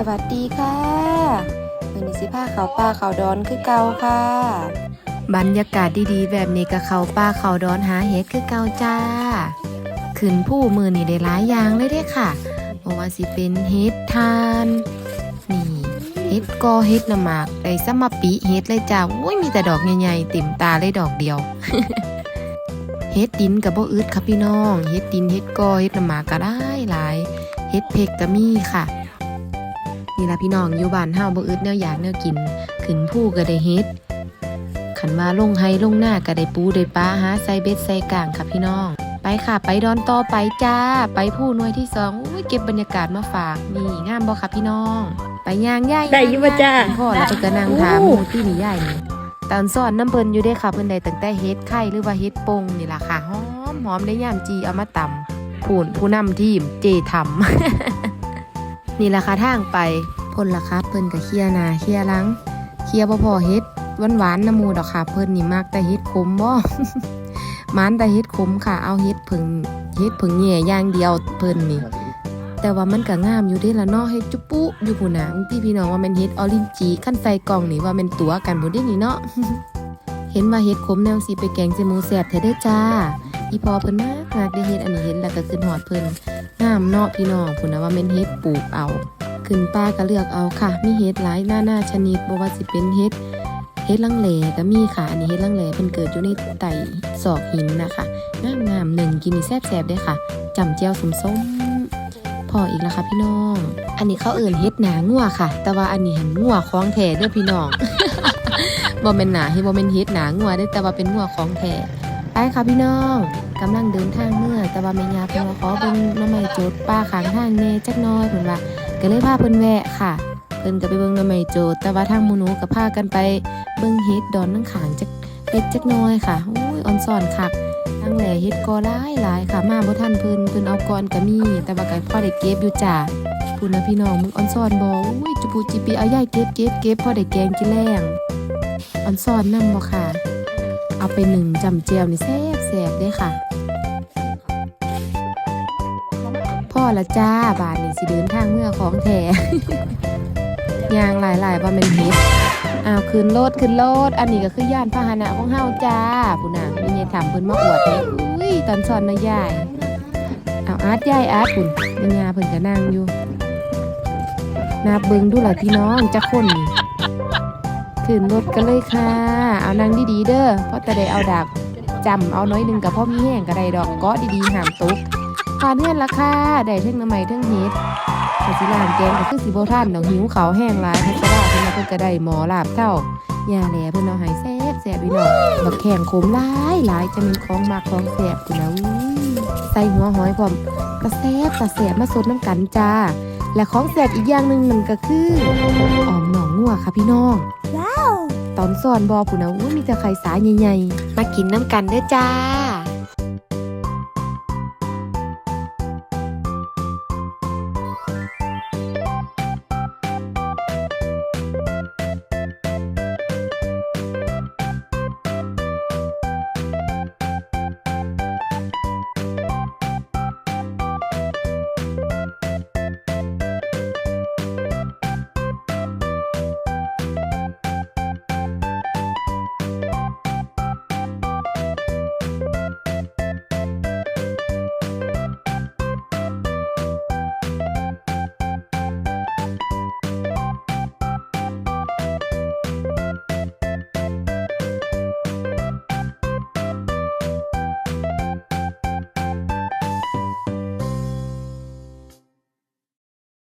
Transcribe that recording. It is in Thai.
สวัสดีค่ะวันนี้สิพาเขาป่าเขาดอนคือเก่าค่ะ บรรยากาศดีๆ แบบนี้กับเขาป่าเขาดอนหาเห็ดคือเก่าจ้า ขึ้นผู้มือนี่ได้หลายอย่างเลยเด้ค่ะเพราะว่าสิเป็นเห็ดทาน นี่เห็ดกอเห็ดน้ำหมากได้สมาปีเห็ดเลยจ้าโอ้ยมีแต่ดอกใหญ่ๆเต็มตาเลยดอกเดียวเฮ็ดดินกับบ่อึดค่ะพี่น้อง เฮ็ดดินเฮ็ดกอเฮ็ดน้ำหมากก็ได้หลาย เฮ็ดเพกก็มีค่ะ นี่ล่ะพี่น้องอยู่บ้านเฮาบ่อึดแนวอยากแนวกิน ขึ้นผู้ก็ได้เฮ็ดขันว่าลงไฮลงหน้าก็ได้ปูได้ปลาหาใส่เบ็ดใส่กลางค่ะพี่น้อง ไปค่ะไปดอนต่อไปจ้า ไปผู้หน่วยที่สองอุ้ยเก็บบรรยากาศมาฝากนี่งามบ่ค่ะพี่น้อง ไปย่างย่ายได้อยู่บ่จ้าพ่อแล้วเพิ่นก็นั่งถามหมูที่นี่ย่ายนี่ตอนสอนน้ำเปิ้นอยู่ได้ค่ะเพิ่นได้ตั้งแต่เฮ็ดไข่หรือว่าเฮ็ดปงนี่ล่ะค่ะหอมหอมได้ย่ามจีเอามาตำผู้นผู้นำทีมเจทำ นี่ล่ะค่ะทางไปพ่นละครับเพิ่นก็เคียนาเคียรังเคียร์บ่พอเฮ็ดหวานๆน้ำมูดอกค่ะเพิ่นนี่มักแต่เฮ็ดขมบ่มันแต่เฮ็ดขมค่ะ เอาเฮ็ดผึ่งเฮ็ดผึ่งแหย่อย่างเดียวเพิ่นนี่ แต่ว่ามันก็งามอยู่เด้ละเนาะเฮ็ดจุปุอยู่ผู้นาพี่พี่น้องว่าม่นเฮ็ดออรินจีขั้นใส่กล่องนี่ว่าม่นตัวกันบ่ได้นี่เนาะเห็นว่าเฮ็ดขมแนวสิไปแกงใส่หมูแซ่บแท้ได้จ้าอีพอเพิ่นมากมากได้เฮ็ดอันนี้เห็นแล้วก็ขึ้นฮอดเพิ่น งามเนาะพี่น้องพุ่นนะว่าแม่นเฮ็ดปลูกเอา ขึ้นป้าก็เลือกเอาค่ะ มีเฮ็ดหลายหน้าหน้าชนิดบ่ว่าสิเป็นเฮ็ดเฮ็ดลังแลก็มีค่ะ อันนี้เฮ็ดลังแลเพิ่นเกิดอยู่ในไต่ซอกหินนะคะงามๆหนึ่งกินแซ่บๆเด้ค่ะจำเจียวส้มพออีกแล้วค่ะพี่น้อง อันนี้เขาเอื่นเฮ็ดหนางัวค่ะ แต่ว่าอันนี้เห็นงัวของแท้เด้อพี่น้องบ่เป็นหนาให้บ่เป็นเฮ็ดหนางัวเด้แต่ว่าเป็นงัวของแท้ไปค่ะพี่น้อง กำลังเดินทางเมื่อ แต่ว่าแม่ยาเพิ่นว่าขอเบิ่งหน้ำไม้โจดป้าข้างทางแหน่จักหน้อยเพิ่นว่าก็เลยพาเพิ่นแวะค่ะ เพิ่นก็ไปเบิ่งหน้ำไม้โจดแต่ว่าทางหมู่หนูก็พากันไปเบิ่งเฮ็ดดอนทั้งขางจักเล็กจักน้อยค่ะโอ้ยออนซ่อนคักทั้งแหล่เฮ็ดกอหลายหลายค่ะ มาบ่ทันเพิ่นเพิ่นเอาก่อนก็มี แต่ว่าก็พอได้เก็บอยู่จ้าพูดนะพี่น้องมึงออนซ่อนบ่อุ้ยจุปูจิปีเอาใหญ่เก็บเก็บเก็บพอได้แกงกินแรงออนซ่อนนำบ่ค่ะ เอาไปหนึ่งจำเจียวนี่แซ่บแซ่บเด้ค่ะ พ่อละจ้าบาทนี่สิเดินทางเมื่อของแท้ยางหลายๆว่าแม่นเฮ็ดอ้าวขึ้นรถขึ้นรถอันนี้ก็คือย่านพาหนะของเฮาจ้าผู้น่ะมียายถามเพิ่นมาอวดเลยอุ้ยตอนสอนนะยายเอาอาร์ตยายอาร์ตพุ่นแม่ยาเพิ่นก็นั่งอยู่นับเบิ่งดูหล่ะพี่น้องจักคนนี่ ขึ้นรถกันเลยค่ะ เอานั่งดีๆเด้อเพราะแต่ได้เอาดาบจำเอาน้อยหนึงกับพ่อมีแห้งก็ไดดอกกาะดีๆหามตุกผ่านเฮือนละค่ะได้เทั้งน้ำใหม่เทั้งเฮ็ดก็สิลางแกงก็คือสิบ่ทันดอกหิวเขาแห้งหลายพัชราเพิ่นว่าเพิ่นก็ไดหมอลาบเท่ายาแหล่เพิ่นเอาให้แซ่บแซ่บพี่น้องบักแข้งโขมหลายหลายจะมีของมากของแซ่บพุ่นนะอุ้ใส่หัวหอยพร้อมก็แซ่บก็แซ่บมาสดน้ำกันจ้าและของแซ่บอีกอย่างหนึ่งนั่นก็คือออมหนองงัวค่ะพี่น้อง ตอนสอนบอผู้นะอุ้ยมีแต่ไข่สาใหญ่ๆ มากินน้ำกันเด้อจ้า